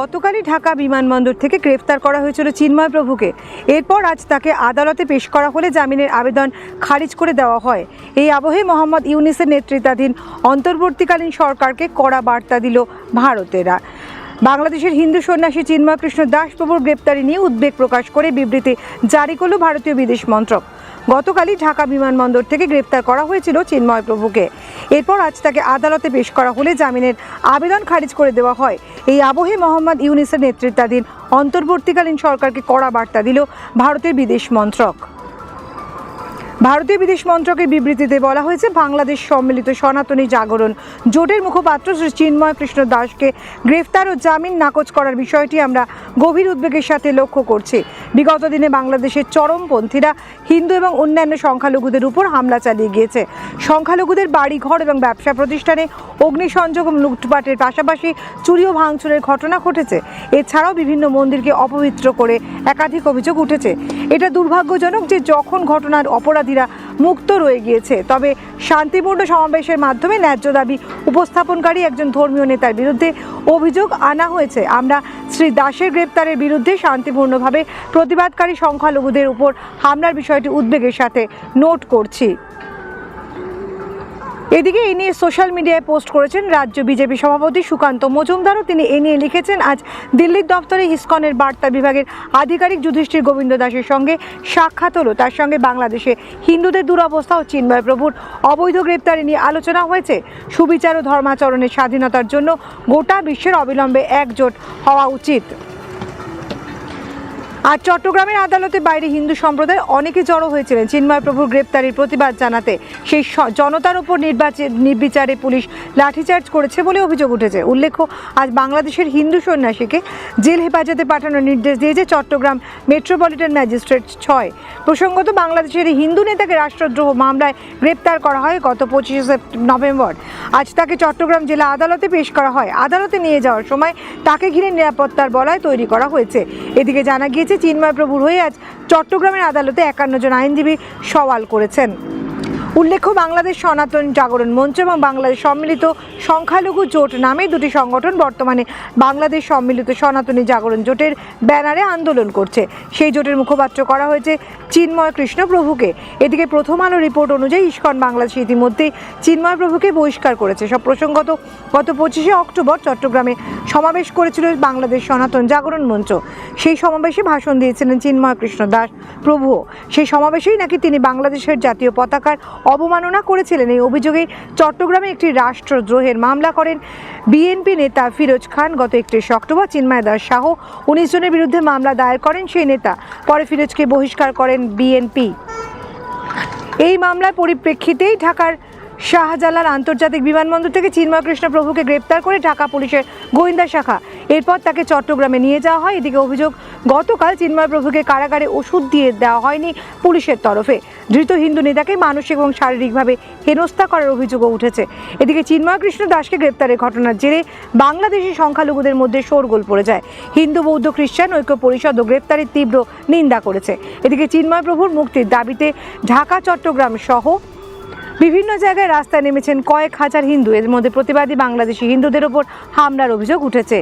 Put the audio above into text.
গতকালই ঢাকা বিমানবন্দর থেকে গ্রেফতার করা হয়েছিল চিন্ময় প্রভুকে। এরপর আজ তাকে আদালতে পেশ করা হলে জামিনের আবেদন খারিজ করে দেওয়া হয়। এই আবহে মোহাম্মদ ইউনিসের নেতৃত্বাধীন অন্তর্বর্তীকালীন সরকারকে কড়া বার্তা দিল ভারতেরা। বাংলাদেশের হিন্দু সন্ন্যাসী চিন্ময় কৃষ্ণ দাস প্রভুর গ্রেপ্তারি নিয়ে উদ্বেগ প্রকাশ করে বিবৃতি জারি করল ভারতীয় বিদেশ মন্ত্রক। গতকালই ঢাকা বিমানবন্দর থেকে গ্রেপ্তার করা হয়েছিল চিন্ময় প্রভুকে। এরপর আজ তাকে আদালতে পেশ করা হলে জামিনের আবেদন খারিজ করে দেওয়া হয়। এই আবহে মোহাম্মদ ইউনিসের নেতৃত্বাধীন অন্তর্বর্তীকালীন সরকারকে কড়া বার্তা দিল ভারতের বিদেশ মন্ত্রক। ভারতীয় বিদেশ মন্ত্রকের বিবৃতিতে বলা হয়েছে, বাংলাদেশ সম্মিলিত সনাতনী জাগরণ। জোটের মুখপাত্র শ্রী চিন্ময় কৃষ্ণ দাসকে গ্রেফতার ও জামিন নাকচ করার বিষয়টি আমরা গভীর উদ্বেগের সাথে লক্ষ্য করছি। বিগত দিনে বাংলাদেশের চরমপন্থীরা হিন্দু এবং অন্যান্য সংখ্যালঘুদের উপর হামলা চালিয়ে গিয়েছে। সংখ্যালঘুদের বাড়িঘর এবং ব্যবসা প্রতিষ্ঠানে অগ্নিসংযোগ এবং লুটপাটের পাশাপাশি চুরি ও ভাঙচুরের ঘটনা ঘটেছে। এছাড়াও বিভিন্ন মন্দিরকে অপবিত্র করে একাধিক অভিযোগ উঠেছে। এটা দুর্ভাগ্যজনক যে যখন ঘটনার অপরাধীরা মুক্ত রয়ে গিয়েছে। তবে শান্তিপূর্ণ সমাবেশের মাধ্যমে ন্যায্য দাবি উপস্থাপনকারী একজন ধর্মীয় নেতার বিরুদ্ধে অভিযোগ আনা হয়েছে। আমরা শ্রী দাসের গ্রেপ্তারের বিরুদ্ধে শান্তিপূর্ণভাবে প্রতিবাদকারী সংখ্যালঘুদের উপর হামলার বিষয়টি উদ্বেগের সাথে নোট করছি। এদিকে এই নিয়ে সোশ্যাল মিডিয়ায় পোস্ট করেছেন রাজ্য বিজেপি সভাপতি সুকান্ত মজুমদারও। তিনি এ নিয়ে লিখেছেন, আজ দিল্লির দপ্তরে ইসকনের বার্তা বিভাগের আধিকারিক যুধিষ্ঠির গোবিন্দ দাসের সঙ্গে সাক্ষাৎ হলো। তার সঙ্গে বাংলাদেশে হিন্দুদের দুরবস্থা ও চিন্ময় প্রভুর অবৈধ গ্রেপ্তারি নিয়ে আলোচনা হয়েছে। সুবিচার ও ধর্মাচরণের স্বাধীনতার জন্য গোটা বিশ্বের অবিলম্বে একজোট হওয়া উচিত। আজ চট্টগ্রামের আদালতে বাইরে হিন্দু সম্প্রদায় অনেকে জড়ো হয়েছিলেন। চিন্ময় প্রভুর গ্রেপ্তারির প্রতিবাদ জানাতে সেই জনতার উপর নির্বাচন নির্বিচারে পুলিশ লাঠিচার্জ করেছে বলে অভিযোগ উঠেছে। উল্লেখ্য, আজ বাংলাদেশের হিন্দু সন্ন্যাসীকে জেল হেফাজতে পাঠানোর নির্দেশ দিয়েছে চট্টগ্রাম মেট্রোপলিটন ম্যাজিস্ট্রেট ছয়। প্রসঙ্গত, বাংলাদেশের হিন্দু নেতাকে রাষ্ট্রদ্রোহ মামলায় গ্রেপ্তার করা হয় গত পঁচিশে নভেম্বর। আজ তাকে চট্টগ্রাম জেলা আদালতে পেশ করা হয়। আদালতে নিয়ে যাওয়ার সময় তাকে ঘিরে নিরাপত্তার বলয় তৈরি করা হয়েছে। এদিকে জানা গিয়েছে, চিন্ময় প্রভুর হয়ে আজ চট্টগ্রামের আদালতে একান্ন জন আইনজীবী সওয়াল করেছেন। উল্লেখ্য, বাংলাদেশ সনাতন জাগরণ মঞ্চ এবং বাংলাদেশ সম্মিলিত সংখ্যালঘু জোট নামে দুটি সংগঠন বর্তমানে বাংলাদেশ সম্মিলিত সনাতনী জাগরণ জোটের ব্যানারে আন্দোলন করছে। সেই জোটের মুখপাত্র করা হয়েছে চিন্ময় কৃষ্ণ প্রভুকে। এদিকে প্রথম আলো রিপোর্ট অনুযায়ী ইস্কন বাংলাদেশ ইতিমধ্যেই চিন্ময় প্রভুকে বহিষ্কার করেছে। সব প্রসঙ্গত, গত পঁচিশে অক্টোবর চট্টগ্রামে সমাবেশ করেছিল বাংলাদেশ সনাতন জাগরণ মঞ্চ। সেই সমাবেশে ভাষণ দিয়েছিলেন চিন্ময় কৃষ্ণ দাস প্রভুও। সেই সমাবেশেই নাকি তিনি বাংলাদেশের জাতীয় পতাকার অবমাননা করেছিলেন। এই অভিযোগে চট্টগ্রামে একটি রাষ্ট্রদ্রোহের মামলা করেন বিএনপি নেতা ফিরোজ খান। গত একত্রিশে অক্টোবর চিন্ময় দাস শাহ উনিশ জনের বিরুদ্ধে মামলা দায়ের করেন সেই নেতা। পরে ফিরোজকে বহিষ্কার করেন বিএনপি। এই মামলার পরিপ্রেক্ষিতেই ঢাকার শাহজালাল আন্তর্জাতিক বিমানবন্দর থেকে চিন্ময় কৃষ্ণ প্রভুকে গ্রেপ্তার করে ঢাকা পুলিশের গোয়েন্দা শাখা। এরপর তাকে চট্টগ্রামে নিয়ে যাওয়া হয়। এদিকে অভিযোগ, গতকাল চিন্ময় প্রভুকে কারাগারে ওষুধ দিয়ে দেওয়া হয়নি পুলিশের তরফে। ধৃত হিন্দু নেতাকে মানসিক এবং শারীরিকভাবে হেনস্থা করার অভিযোগও উঠেছে। এদিকে চিন্ময় কৃষ্ণ দাসকে গ্রেপ্তারের ঘটনার জেরে বাংলাদেশি সংখ্যালঘুদের মধ্যে শোরগোল পড়ে যায়। হিন্দু, বৌদ্ধ, খ্রিস্টান ঐক্য পরিষদও গ্রেপ্তারের তীব্র নিন্দা করেছে। এদিকে চিন্ময় প্রভুর মুক্তির দাবিতে ঢাকা, চট্টগ্রাম সহ বিভিন্ন জায়গায় রাস্তায় নেমেছেন কয়েক হাজার হিন্দু। এর মধ্যে প্রতিবাদী বাংলাদেশি হিন্দুদের ওপর হামলার অভিযোগ উঠেছে।